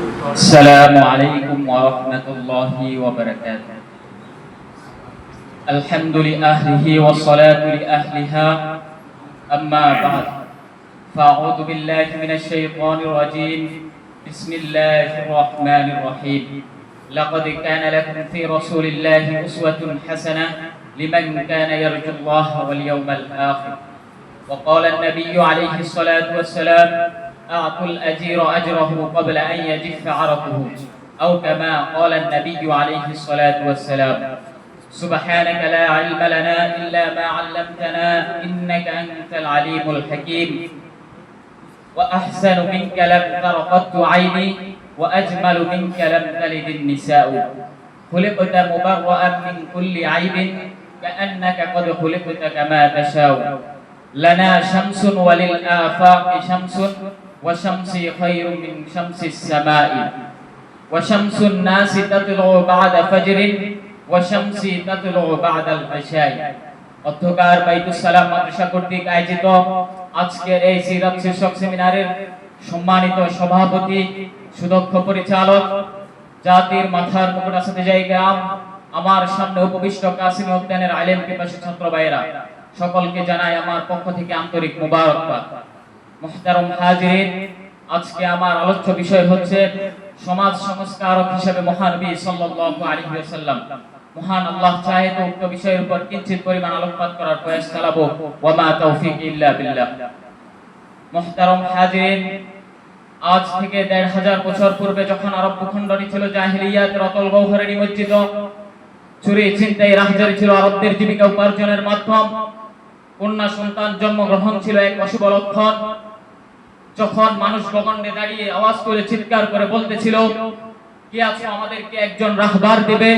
السلام عليكم ورحمة الله وبركاته. الحمد لأهله والصلاة لأهلها. أما بعد فأعوذ بالله من الشيطان الرجيم. بسم الله الرحمن الرحيم. لقد كان لكم في رسول الله أسوة حسنة لمن كان يرجو الله واليوم الآخر. وقال النبي عليه الصلاة والسلام أعطوا الأجير أجره قبل أن يجف عرقه. أو كما قال النبي عليه الصلاة والسلام سبحانك لا علم لنا إلا ما علمتنا إنك أنت العليم الحكيم. وأحسن منك لم تر قط عيني وأجمل منك لم تلد النساء. خلقت مبرأ من كل عيب كأنك قد خلقت كما تشاء. لنا شمس وللآفاق شمس وشمسي خير من شمس السماء وشمس الناس تطلع بعد فجر وشمسي تطلع بعد العشاء অধ্যকার বাইতুস সালাম মাদ্রাসা কর্তৃক আয়োজিত আজকের এই সিরাত শীর্ষক সেমিনারের সম্মানিত সভাপতি সুদক্ষ পরিচালক জাতির মাথার মুকুট আসাতে জায়গা আমার সামনে উপবিষ্ট কাসিম উদ্যানের আলেম পিপাসী ছাত্র ভাইয়েরা সকলকে জানাই আমার পক্ষ থেকে আন্তরিক মুবারকবাদ মুহতারম হাজিরিন, আজকে আমার আলোচ্য বিষয় হচ্ছে সমাজ সংস্কারক হিসেবে মহানবী সাল্লাল্লাহু আলাইহি ওয়াসাল্লাম। মহান আল্লাহ চাহে তো উক্ত বিষয়ের উপর কিঞ্চিত পরিমাণ আলোকপাত করার প্রয়াস চালাবো। ওয়া মা তৌফিক ইল্লা বিল্লাহ। মুহতারম হাজিরিন, আজ থেকে দেড় হাজার বছর পূর্বে যখন আরব ভূখণ্ডটি ছিল জাহিলিয়াত, রতল গৌহরে নিমজ্জিত, চুরি চিন্তাই রাহজারি ছিল আরবদের জীবিকা উপার্জনের মাধ্যম, কন্যা সন্তান জন্মগ্রহণ ছিল এক অশুভ লক্ষণ। যখন মানুষ ভূখণ্ডে দাঁড়িয়ে আওয়াজ করে চিৎকার করে বলতেছিল, কে আছো আমাদেরকে একজন রাহবার দেবে?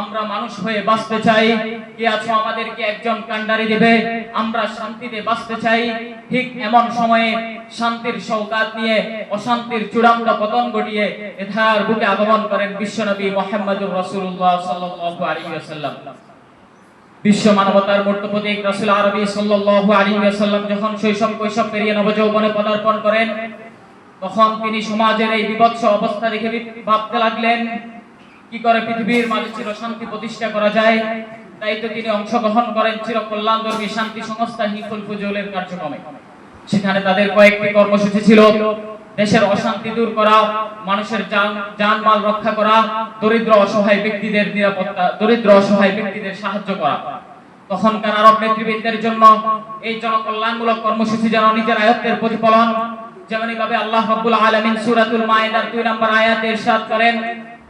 আমরা মানুষ হয়ে বাঁচতে চাই। কে আছো আমাদেরকে একজন কান্ডারি দেবে? আমরা শান্তিতে বাঁচতে চাই। ঠিক এমন সময়ে শান্তির সৌকাত নিয়ে, অশান্তির চূড়ান্ত পতন ঘটিয়ে এধার বুকে আগমন করেন বিশ্বনবী মোহাম্মদুর রাসূলুল্লাহ সাল্লাল্লাহু আলাইহি ওয়াসাল্লাম। বিশ্ব মানবতার মূর্ত রাসূল আরবি সাল্লাল্লাহু আলাইহি ওয়াসাল্লাম যখন শৈশব কৈশব পেরিয়ে নবযৌবনে পদার্পণ করেন, তখন তিনি সমাজের এই বিভৎস অবস্থা দেখে ভাবতে লাগলেন, কি করে পৃথিবীর মাঝে চির শান্তি প্রতিষ্ঠা করা যায়? তাই তো তিনি অংশগ্রহণ করেন চির কল্যাণধর্মী শান্তি সংস্থা হিফুল ফুজুলের কার্যক্রমে। সেখানে তাদের কয়েকটি কর্মসূচি ছিল। দেশের অশান্তি দূর করা, মানুষের যানমাল রক্ষা করা, দরিদ্র অসহায় ব্যক্তিদের নিরাপত্তা, দরিদ্র অসহায় ব্যক্তিদের সাহায্য করা। তখনকার আরব নেতৃবৃন্দের জন্য এই জনকল্যাণমূলক কর্মসূচি যেন নিজের আয়ত্তের প্রতিফলন, যেমনইভাবে আল্লাহ রাব্বুল আলামিন সূরাতুল মায়েদার 2 নম্বর আয়াতে ইরশাদ করেন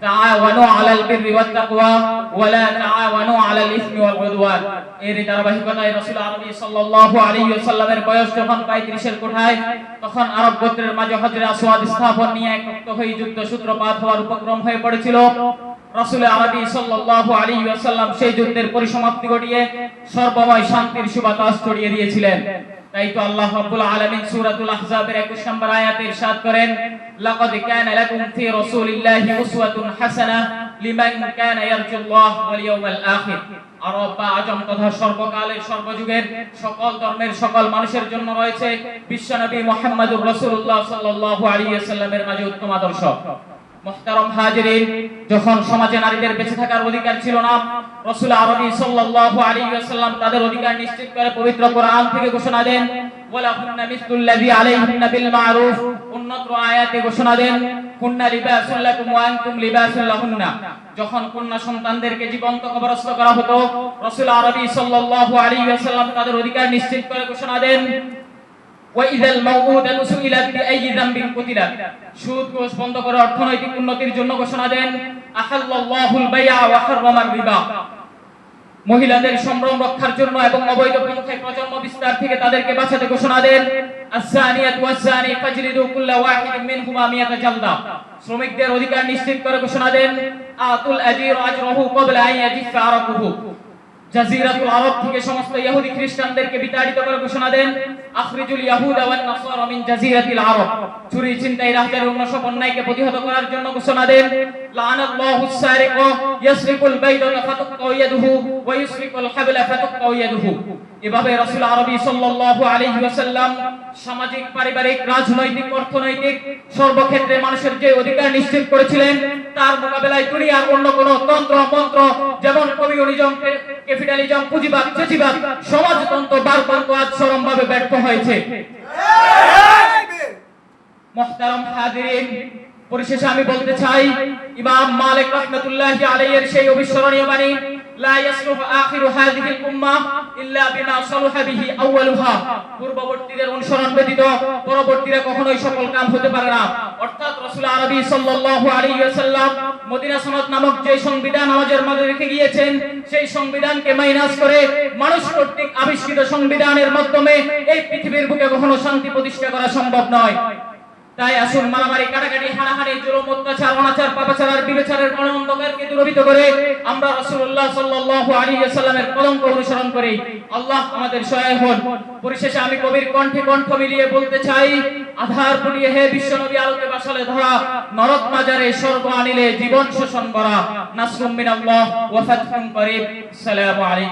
তাআওয়ানু আলাল বিররি ওয়াত তাকওয়া ওয়া লা তাআওয়ানু আলাল ইসমি ওয়াল উদওয়ান এর ধারাবাহিকতায় রাসূল আরবি সাল্লাল্লাহু আলাইহি ওয়াসাল্লামের বয়স যখন 35 এর কোঠায়, তখন আরব গোত্রের মাঝে হজরে আসওয়াদ স্থাপন নিয়ে একত্র হয়ে যুদ্ধ সূত্রপাত হওয়ার উপক্রম হয়ে পড়েছিল। রাসূল আরবি সাল্লাল্লাহু আলাইহি ওয়াসাল্লাম সেই যুদ্ধের পরিসমাপ্তি ঘটিয়ে সর্বময় শান্তির সুবাতাস ছড়িয়ে দিয়েছিলেন। আল্লাহ রাব্বুল আলামিন সূরাতুল আহজাবের 21 নম্বর আয়াতে ইরশাদ করেন, লাকাদ কানা লাকুম ফি রাসূলিল্লাহি উসওয়াতুন হাসানাহ লিমান কানা ইয়ারজুল্লাহ ওয়াল আখির। আজম তথা সর্বকালের সর্বযুগের সকল ধর্মের সকল মানুষের জন্য রয়েছে বিশ্বনবী মুহাম্মদুর রাসূলুল্লাহ সাল্লাল্লাহু আলাইহি ওয়াসাল্লামের মাঝে উত্তম আদর্শ। হাজিরিন, যখন সমাজে নারীদের বেঁচে থাকার অধিকার ছিল না, রাসূল আরবি সাল্লাল্লাহু আলাইহি ওয়াসাল্লাম তাদের অধিকার নিশ্চিত করে পবিত্র কোরআন থেকে ঘোষণা দেন বিল মারুফ উন্নত আয়াতে ঘোষণা দেন, কুন্না লিবাসুল লাকুম ওয়া আনতুম লিবাসুল লাহুন্না যখন কন্যা সন্তানদেরকে জীবন্ত কবরস্থ করা হতো, রাসূল আরবি সাল্লাল্লাহু আলাইহি ওয়াসাল্লাম তাদের অধিকার নিশ্চিত করে ঘোষণা দেন ওয়াইদাল মাউউদাতু সুইলাত বিআইয়ি যামবিন কুতিলাত সুদ ঘুষ বন্ধ করে অর্থনৈতিক উন্নতির জন্য ঘোষণা দেন আহাল্লাল্লাহুল বাইআ ওয়া হাররামার রিবা। মহিলাদের সম্ভ্রম রক্ষার জন্য এবং অবৈধ পন্থায় প্রজন্ম বিস্তার থেকে তাদেরকে বাঁচাতে ঘোষণা দেন, আস-সানিয়াত ওয়াস-সানি ফাজলিদু কুল্লা ওয়াহিদিন মিনহুমা মিয়াতা জালদা। শ্রমিকদের অধিকার নিশ্চিত করে ঘোষণা দেন, আতুল আজির আজরাহু ক্বাবলা আন ইয়াজিফা জাজিরাতুল আরব থেকে সমস্ত ইহুদি খ্রিস্টানদেরকে বিতাড়িত করে ঘোষণা দেন, আখরিজুল ইয়াহুদা ওয়ান নাসারা মিন জাজিরাতিল আরব। চুরি ছিনতাই রাহজার অন্য সব অন্যায়কে প্রতিহত করার জন্য ঘোষণা দেন। লাআনাল্লাহু সারিক, ইয়াসরিকুল বাইদা ফাতাক্কা ইয়াদুহু, ওয়া ইয়াসরিকুল হাবলা ফাতাক্কা ইয়াদুহু। এভাবে রাসূল আরবী সাল্লাল্লাহু আলাইহি ওয়াসাল্লাম সামাজিক, পারিবারিক, রাজনৈতিক, অর্থনৈতিক, সর্বক্ষেত্রে মানুষের যে অধিকার নিশ্চিত করেছিলেন, তার মোকাবেলায় দুনিয়ার অন্য কোন তন্ত্র, মন্ত্র, যেমন কবি কমিউনিজম ক্যাপিটালিজম পুঁজিবাদ চেচিবাদ সমাজতন্ত্র বারতন্ত্র আজ চরমভাবে ব্যর্থ হয়েছে। মহতারম হাজিরিন, পরিশেষে আমি বলতে চাই, ইমাম মালিক রাহমাতুল্লাহি আলাইহির সেই অবিস্মরণীয় বাণী লা ইয়াসলুহু আখিরু হাযিহিল উম্মাহ ইল্লা বিমা সালুহা বিহি আউয়ালুহা পূর্ববর্তীদের অনুসরণ ব্যতীত পরবর্তীরা কখনোই সফল কাম হতে পারে না। অর্থাৎ রাসূল আরবী সাল্লাল্লাহু আলাইহি ওয়াসাল্লাম মদিনা সনদ নামক যে সংবিধান আমাদের মাঝে রেখে গিয়েছেন, সেই সংবিধানকে মাইনাস করে মানুষ কর্তৃক আবিষ্কৃত সংবিধানের মাধ্যমে এই পৃথিবীর বুকে কখনো শান্তি প্রতিষ্ঠা করা সম্ভব নয়। তাই আসুন মারামারি কাটাকাটি, হানাহানি, জুলুম, অত্যাচার, অনাচার, পাপাচার আর বিবেচারের বড় অন্ধকারকে দূরীভূত করে আমরা রাসূলুল্লাহ সাল্লাল্লাহু আলাইহি ওয়াসাল্লামের কলঙ্ক অনুসরণ করি। আল্লাহ আমাদের সহায় হন। পরিশেষে আমি কবির কণ্ঠে কণ্ঠ মিলিয়ে বলতে চাই, আধার পুড়িয়ে হে বিশ্বনবী আলোকে বাসালে ধরা, নরক মাজারে স্বর্গ আনিলে জীবন শোষণ করা। নাসরুম মিনাল্লাহ ওয়া ফাতহুন করিব। আসসালামু আলাইকুম।